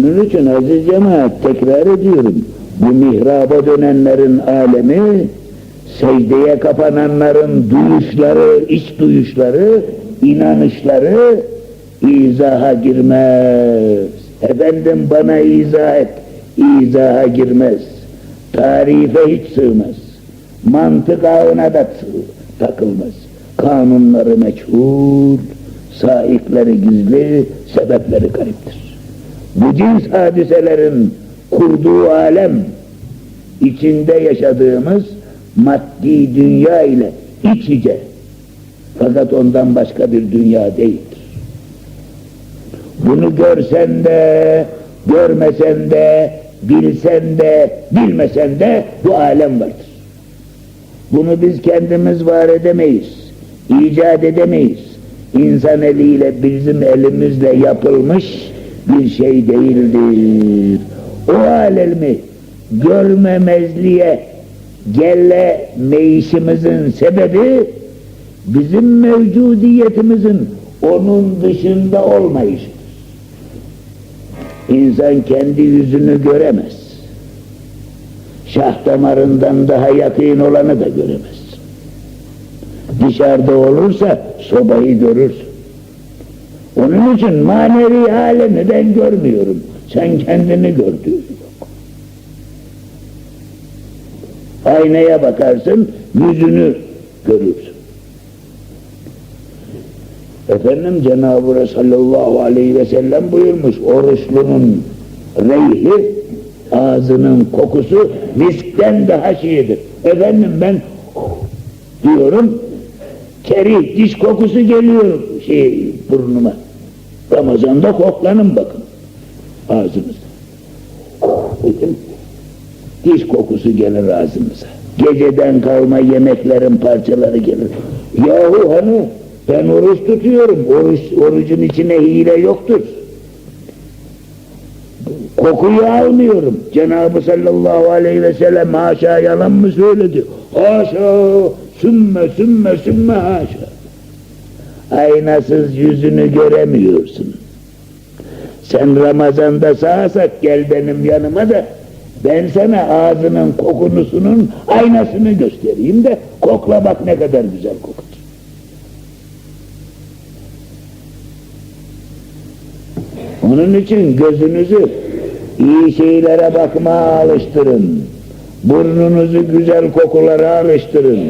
Onun için aziz cemaat tekrar ediyorum. Bu mihraba dönenlerin alemi, secdeye kapananların duyuşları, iç duyuşları, inanışları izaha girmez. Efendim bana izah et, izaha girmez. Tarife hiç sığmaz. Mantık ağına da takılmaz. Kanunları meçhul, saikleri gizli, sebepleri gariptir. Bu cins hadiselerin kurduğu alem, içinde yaşadığımız maddi dünya ile iç içe. Fakat ondan başka bir dünya değildir. Bunu görsen de, görmesen de, bilsen de, bilmesen de bu alem vardır. Bunu biz kendimiz var edemeyiz, icat edemeyiz. İnsan eliyle bizim elimizle yapılmış bir şey değildir. O alemi görmemezliğe gellemeyişimizin sebebi bizim mevcudiyetimizin onun dışında olmayışıdır. İnsan kendi yüzünü göremez. Şah damarından daha yakın olanı da göremez. Dışarıda olursa sobayı görürsün. Onun için manevi alemi ben görmüyorum. Sen kendini gördüğün yok. Aynaya bakarsın, yüzünü görürsün. Efendim Cenab-ı sallallahu aleyhi ve sellem buyurmuş, oruçlunun reyhi, ağzının kokusu miskten daha şeyidir. Efendim ben diyorum, keri, diş kokusu geliyor şey burnuma. Ramazan'da koklanın bakın ağzınıza. Diş kokusu gelir ağzımıza. Geceden kalma yemeklerin parçaları gelir. Yahu hani ben oruç tutuyorum. Oruç, orucun içine hile yoktur. Kokuyu almıyorum. Cenab-ı sallallahu aleyhi ve sellem haşa yalan mı söyledi? Haşa, sümme sümme sümme haşa. Aynasız yüzünü göremiyorsun. Sen Ramazan'da sağsak gel benim yanıma da ben sana ağzının kokunusunun aynasını göstereyim de kokla bak ne kadar güzel kokudur. Onun için gözünüzü iyi şeylere bakmaya alıştırın. Burnunuzu güzel kokulara alıştırın.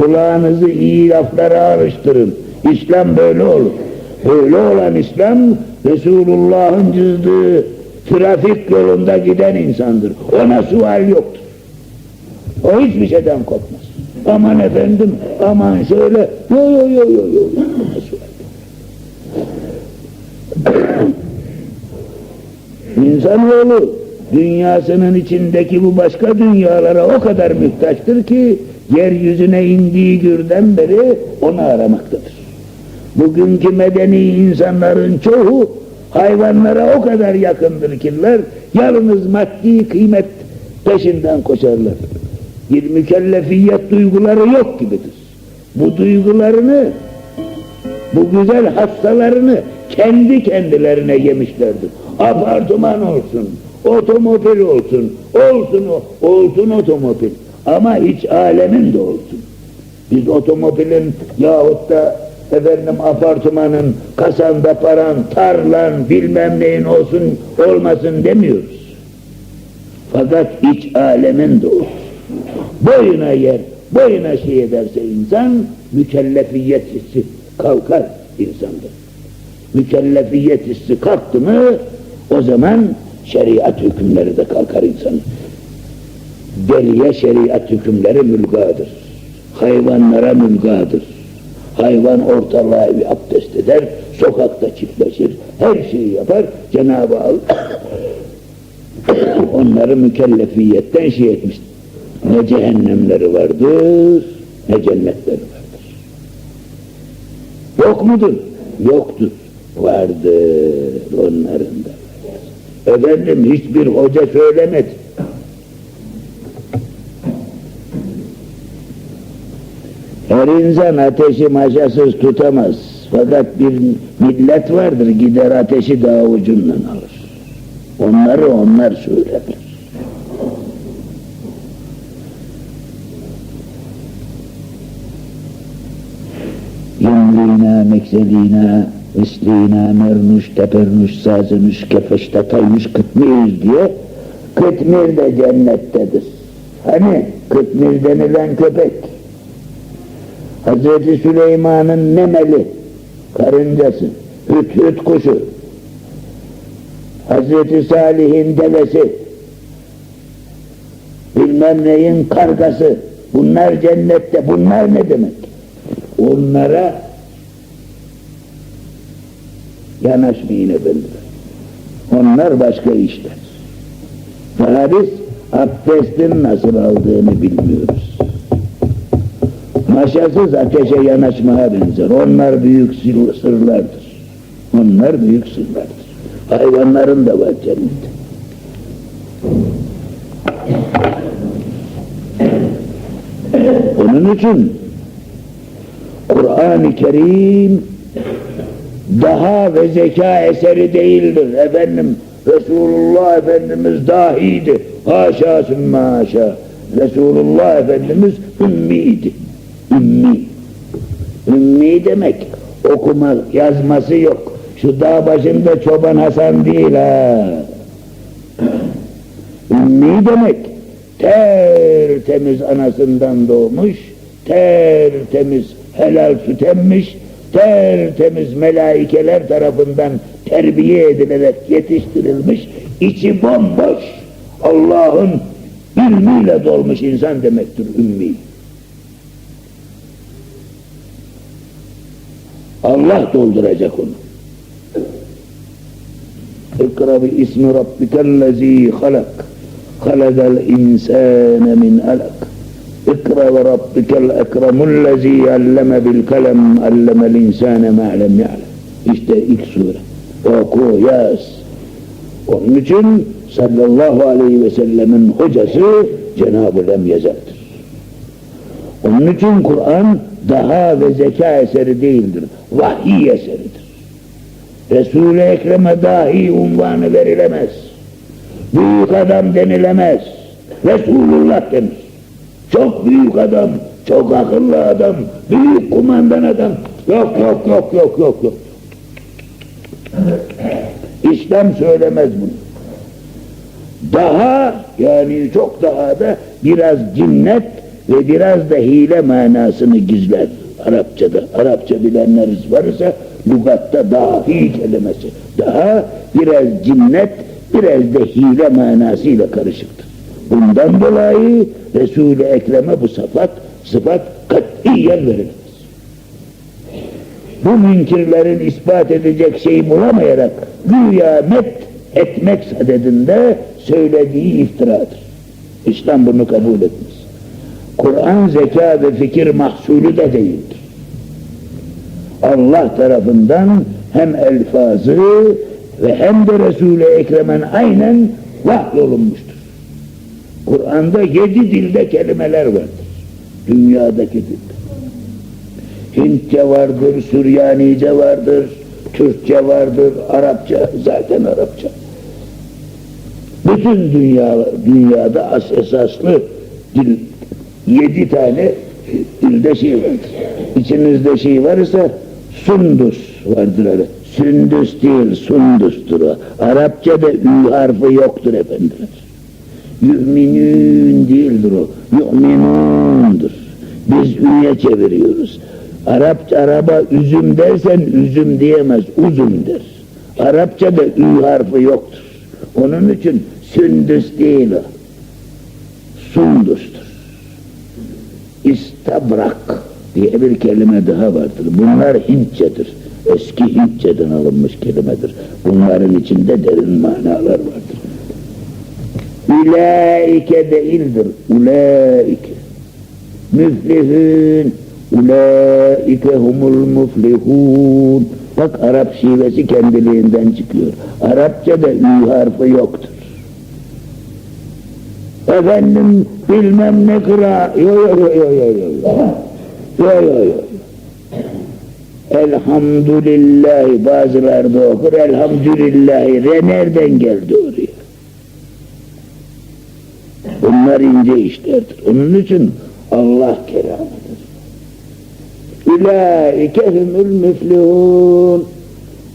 Kulağınızı iyi laflara alıştırın. İslam böyle olur. Böyle olan İslam Resulullah'ın çizdiği trafik yolunda giden insandır. Ona sual yoktur. O hiçbir şeyden korkmaz. Aman efendim, aman şöyle, yo yo yo yo yo, İnsanoğlu dünyasının içindeki bu başka dünyalara o kadar mühtaçtır ki yeryüzüne indiği günden beri onu aramaktadır. Bugünkü medeni insanların çoğu hayvanlara o kadar yakındır kiler, yalnız maddi kıymet peşinden koşarlar. Bir mükellefiyet duyguları yok gibidir. Bu duygularını, bu güzel hastalarını kendi kendilerine yemişlerdir. Apartman olsun, otomobil olsun, olsun olsun otomobil. Ama hiç alemin de olsun. Biz otomobilin yahut da efendim apartmanın, kasanda paran, tarlan, bilmem neyin olsun, olmasın demiyoruz. Fakat iç alemin de olsun. Boyuna yer, boyuna şey ederse insan, mükellefiyet hissi kalkar insanda. Mükellefiyet hissi kalktı mı, o zaman şeriat hükümleri de kalkar insanın. Deliye şeriat hükümleri mülgadır. Hayvanlara mülgadır. Hayvan ortalığa bir abdest eder, sokakta çiftleşir, her şeyi yapar. Cenab-ı Allah onları mükellefiyetten şey etmiş. Ne cehennemleri vardır, ne cennetleri vardır. Yok mudur? Yoktur. Vardır onların da. Efendim hiçbir hoca söylemedi. İnsan ateşi maşasız tutamaz. Fakat bir millet vardır gider ateşi daha ucundan alır. Onları onlar söylerler. Yemlina, mekselina, üslina, mernuş, tepernuş, sazınış, kefeşte, taymış, kıtmir diye kıtmir de cennettedir. Hani kıtmir denilen köpek Hazreti Süleyman'ın nemeli karıncası, hüt hüt kuşu Hazreti Salih'in devesi bilmem neyin kargası bunlar cennette bunlar ne demek? Onlara yanaşmayın efendiler. Onlar başka işler. Daha biz abdestin nasıl aldığını bilmiyoruz. Maşasız ateşe yanaşmaya benzer. Onlar büyük sırlardır. Onlar büyük sırlardır. Hayvanların da var cennette. Onun için Kur'an-ı Kerim daha ve zeka eseri değildir efendim. Resulullah Efendimiz dahiydi. Haşa sümme haşa. Resulullah Efendimiz ümmiydi. Ümmi. Ümmi demek okuma yazması yok. Şu dağ başında çoban Hasan değil ha. Ümmi demek tertemiz anasından doğmuş, tertemiz helal süt emmiş, tertemiz melaikeler tarafından terbiye edilerek yetiştirilmiş, içi bomboş, Allah'ın ilmiyle dolmuş insan demektir ümmi. Allah dolduracak onu. İkra bi ismi rabbikellezî halak. Halakal insâne min alak. İkra ve rabbikel ekremullezî alleme bil kalem allemel insâne ma lem ya'lem. İşte ilk sure. Oku, yaz. Onun için sallallahu aleyhi ve sellemin hocası Cenab-ı Lem Yezel'dir. Onun için Kur'an daha ve zeka eseri değildir. Vahiy eseridir. Resul-i Ekrem'e dahi unvanı verilemez. Büyük adam denilemez. Resulullah denir. Çok büyük adam, çok akıllı adam, büyük kumandan adam. Yok yok yok yok yok yok. İslam söylemez bunu. Daha yani çok daha da biraz cinnet ve biraz da hile manasını gizler Arapçada. Arapça bilenleriniz varsa lügatta dahi kelimesi. Daha biraz cinnet, biraz da hile manasıyla karışıktır. Bundan dolayı Resul-i Ekrem'e bu sıfat, sıfat katiyen verilir. Bu münkirlerin ispat edecek şeyi bulamayarak güya met etmek sadedinde söylediği iftiradır. İslam bunu kabul etmez. Kur'an zeka ve fikir mahsulü de değildir. Allah tarafından hem elfazı ve hem de Resul-i Ekrem'en aynen vahyolunmuştur. Kur'an'da yedi dilde kelimeler vardır. Dünyadaki dilde. Hintçe vardır, Süryanice vardır, Türkçe vardır, Arapça, zaten Arapça. Bütün dünya, dünyada as esaslı dil, yedi tane dilde şey vardır. İçinizde şey varsa sundus vardır öyle. Sündüs değil, sundustur o. Arapçada ü harfi yoktur efendiler. Yü'minün değildir o. Yu'minundur. Biz üye çeviriyoruz. Arapça araba üzüm dersen üzüm diyemez, uzun der. Arapçada ü harfi yoktur. Onun için sündüs değil o. Sundustur. İstabrak diye bir kelime daha vardır. Bunlar Hintçedir. Eski Hintçeden alınmış kelimedir. Bunların içinde derin manalar vardır. Ulaike değildir. Ulaike. Müflihün. Ulaike humul muflihun. Bak Arap şivesi kendiliğinden çıkıyor. Arapçada ü harfi yoktur efendim bilmem ne kıra, yo yo yo yo yo yo yo yo yo Elhamdülillahi bazıları da okur, elhamdülillahi re nereden geldi oraya? Bunlar ince işlerdir. Onun için Allah kelamıdır. Ulaike humul müflihun.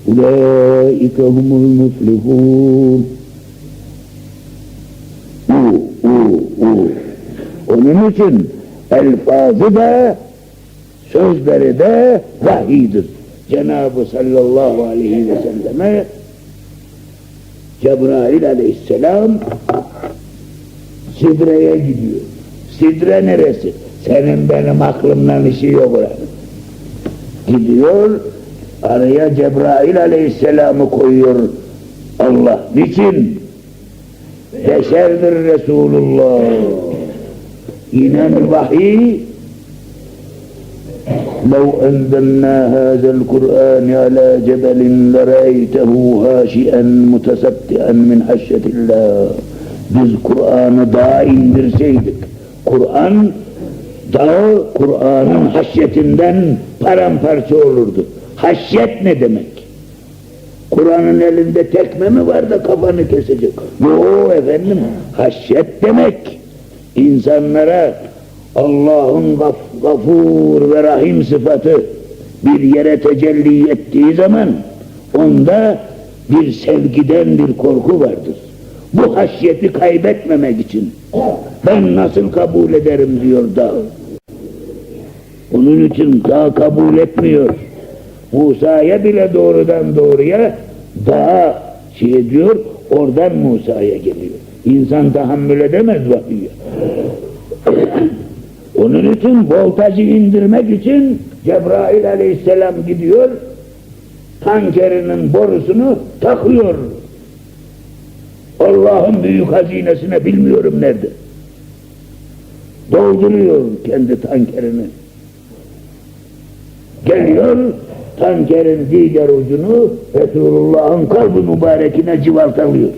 Ulaike humul müflihun. Onun için elfazı da sözleri de vahiydir. Cenab-ı sallallahu aleyhi ve selleme Cebrail aleyhisselam Sidre'ye gidiyor. Sidre neresi? Senin benim aklımdan işi yok orada. Gidiyor, araya Cebrail aleyhisselamı koyuyor Allah. Niçin? Beşerdir Resulullah İnen vahiy لو أنزلنا هذا القرآن على جبل لرأيته هاشئا متسطئا من خشية الله biz Kur'an'ı dağa indirseydik Kur'an dağı Kur'an'ın haşyetinden paramparça olurdu. Haşyet ne demek? Kur'an'ın elinde tekme mi var da kafanı kesecek? Yo efendim haşyet demek insanlara Allah'ın gaf, gafur ve rahim sıfatı bir yere tecelli ettiği zaman onda bir sevgiden bir korku vardır. Bu haşyeti kaybetmemek için ben nasıl kabul ederim diyor dağ. Onun için dağ kabul etmiyor. Musa'ya bile doğrudan doğruya dağa şey diyor, oradan Musa'ya geliyor. İnsan tahammül edemez vahiye. Onun için voltajı indirmek için Cebrail aleyhisselam gidiyor, tankerinin borusunu takıyor. Allah'ın büyük hazinesine bilmiyorum nerede. Dolduruyor kendi tankerini. Geliyor, tankerin diğer ucunu Resulullah'ın kalbi mübarekine civartalıyor.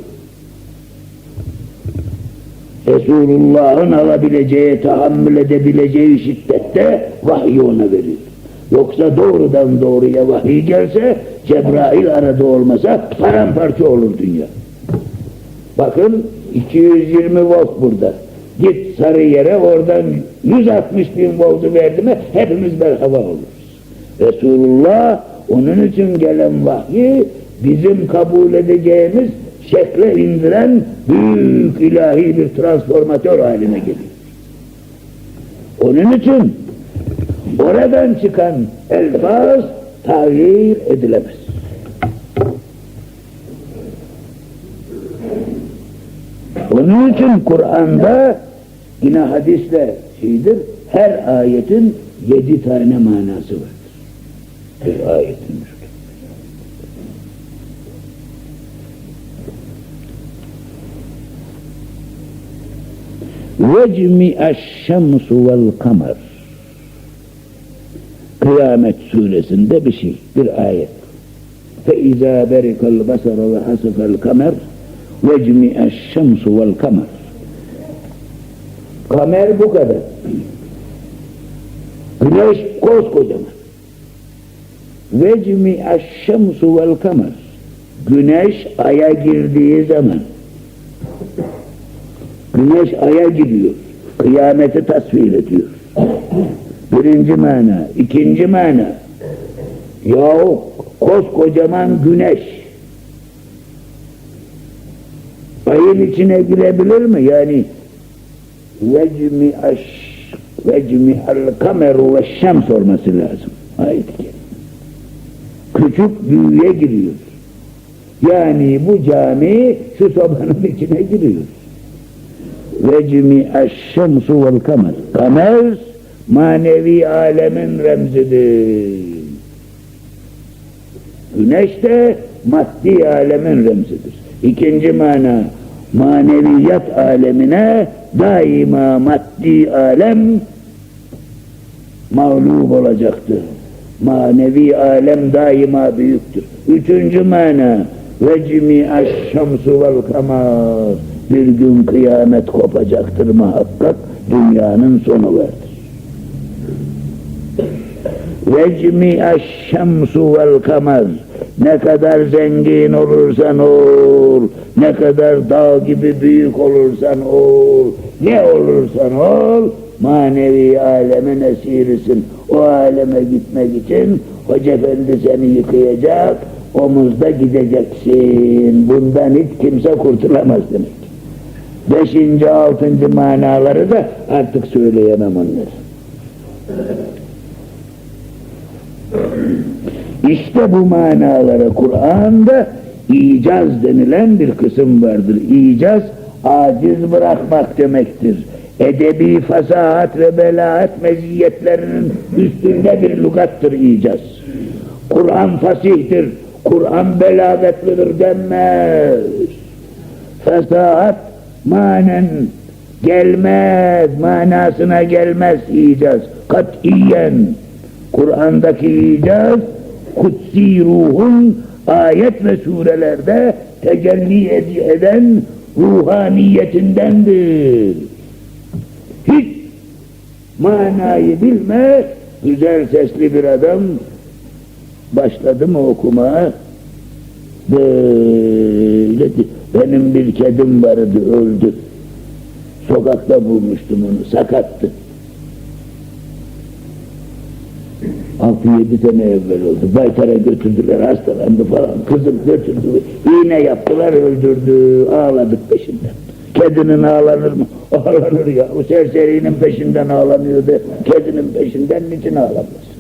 Resulullah'ın alabileceği, tahammül edebileceği şiddette vahiy ona veriyor. Yoksa doğrudan doğruya vahiy gelse, Cebrail arada olmasa paramparça olur dünya. Bakın 220 volt burada. Git sarı yere oradan 160 bin voltu verdi mi hepimiz merhaba oluruz. Resulullah onun için gelen vahyi bizim kabul edeceğimiz şekle indiren büyük ilahi bir transformatör haline geliyor. Onun için oradan çıkan elfaz tağyir edilemez. Onun için Kur'an'da yine hadisle şeydir, her ayetin yedi tane manası vardır. Bir ayetin. وَجْمِعَ الشَّمْسُ وَالْقَمَرِ Kıyamet suresinde bir şey, bir ayet. فَاِذَا بَرِكَ الْبَصَرَ وَحَسَفَ الْقَمَرِ وَجْمِعَ الشَّمْسُ وَالْقَمَرِ Kamer bu kadar. Güneş koskocaman. Vecmi aşşemsu vel kamer. Güneş aya girdiği zaman Güneş aya gidiyor. Kıyameti tasvir ediyor. Birinci mana. ikinci mana. Yahu koskocaman güneş ayın içine girebilir mi? Yani vecmi aş vecmi al kameru ve şems olması lazım. Ayet Küçük büyüye giriyor. Yani bu cami şu sobanın içine giriyor vecmi eşşemsu vel kamer. Kamer manevi alemin remzidir. Güneş de maddi alemin remzidir. İkinci mana maneviyat alemine daima maddi alem mağlup olacaktır. Manevi alem daima büyüktür. Üçüncü mana vecmi eşşemsu vel kamer bir gün kıyamet kopacaktır muhakkak, dünyanın sonu vardır. Vecmi şemsu vel kamer ne kadar zengin olursan ol, ne kadar dağ gibi büyük olursan ol, Ne olursan ol, manevi alemin esirisin. O aleme gitmek için Hoca Efendi seni yıkayacak, omuzda gideceksin. Bundan hiç kimse kurtulamaz demek. Beşinci, altıncı manaları da artık söyleyemem onları. İşte bu manalara Kur'an'da icaz denilen bir kısım vardır. İcaz, aciz bırakmak demektir. Edebi fasahat ve belaat meziyetlerinin üstünde bir lügattır icaz. Kur'an fasihtir, Kur'an belagatlıdır denmez. Fasahat manen gelmez, manasına gelmez icaz. Katiyen Kur'an'daki icaz kutsi ruhun ayet ve surelerde tecelli ed- eden ruhaniyetindendir. Hiç manayı bilmez, güzel sesli bir adam başladı mı okumaya böyle benim bir kedim vardı öldü. Sokakta bulmuştum onu sakattı. Altı yedi sene evvel oldu. Baytar'a götürdüler hastalandı falan. Kızım götürdü. İğne yaptılar öldürdü. Ağladık peşinden. Kedinin ağlanır mı? ağlanır ya o serserinin peşinden ağlanıyordu kedinin peşinden niçin ağlanmasın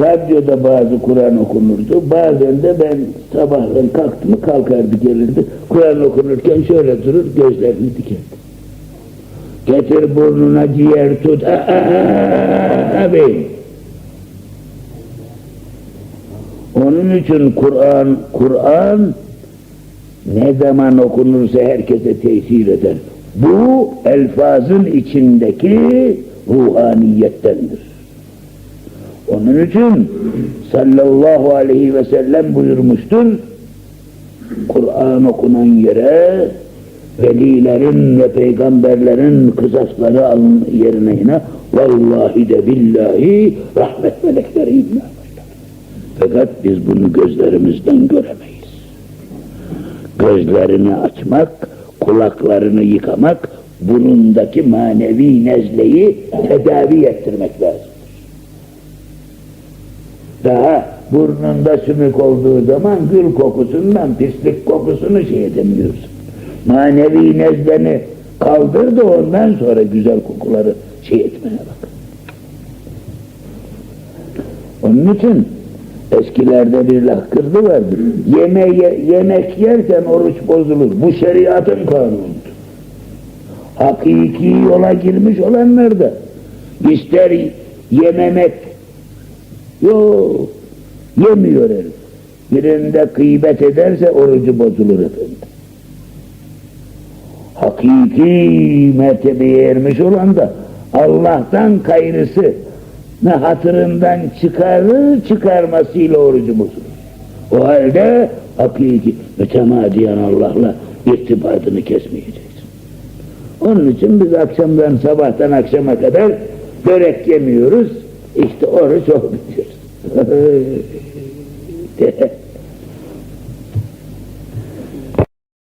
Radyoda bazı Kur'an okunurdu. Bazen de ben sabahleyin kalktı mı kalkardı gelirdi. Kur'an okunurken şöyle durur gözlerini dikerdi. Getir burnuna ciğer tut. Abi. Onun için Kur'an Kur'an ne zaman okunursa herkese tesir eder. Bu elfazın içindeki ruhaniyettendir. Onun için sallallahu aleyhi ve sellem buyurmuştur. Kur'an okunan yere velilerin ve peygamberlerin kısasları alın yerine yine vallahi de billahi rahmet melekleri inler. Fakat biz bunu gözlerimizden göremeyiz. Gözlerini açmak, kulaklarını yıkamak, burundaki manevi nezleyi tedavi ettirmek lazım. Daha burnunda sümük olduğu zaman gül kokusundan pislik kokusunu şey edemiyorsun. Manevi nezleni kaldır da ondan sonra güzel kokuları şey etmeye bak. Onun için eskilerde bir lakırdı vardır. Yeme, ye- yemek yerken oruç bozulur. Bu şeriatın kanunudur. Hakiki yola girmiş olanlar da ister yememek Yok, yemiyor herif. Birinde gıybet ederse orucu bozulur efendim. Hakiki mertebeye ermiş olan da Allah'tan gayrısı ne hatırından çıkarır çıkarmasıyla orucu bozulur. O halde hakiki mütemadiyen Allah'la irtibatını kesmeyeceksin. Onun için biz akşamdan sabahtan akşama kadar börek yemiyoruz. İşte oruç o. 嗯，对。